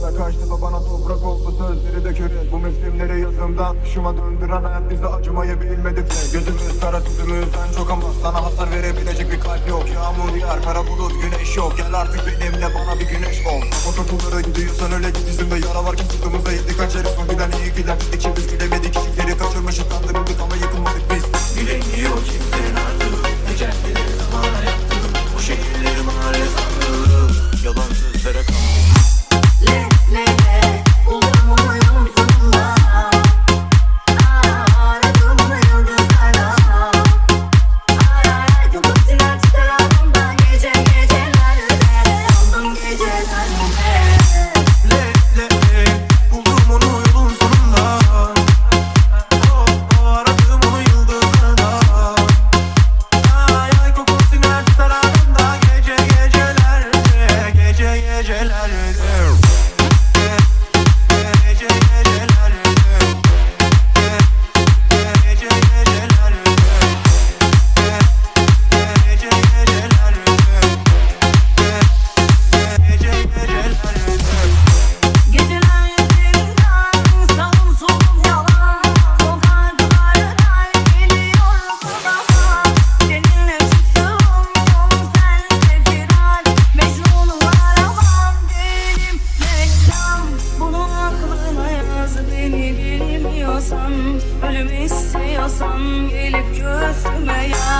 Yolunda kaçtı bana toprak oldu sözleri köre Bu mevsimleri yazımdan kışıma döndüren hayat bize acımayı bilmedik. De Gözümüz kara sözümüzden çok ama sana hasar verebilecek bir kalp yok. Yağmur yağar kara bulut güneş yok. Gel artık benimle bana bir güneş ol. Fotokullara gidiyorsan öyle git yüzümde yara varken sırtımıza yedik kaçarız. Son giden iyi giden ikimiz gülemedik. Işıkları kaçırmışız kandırıldık Nasıl beni bilmiyorsan Ölüm istiyorsan Gelip göğsüme yan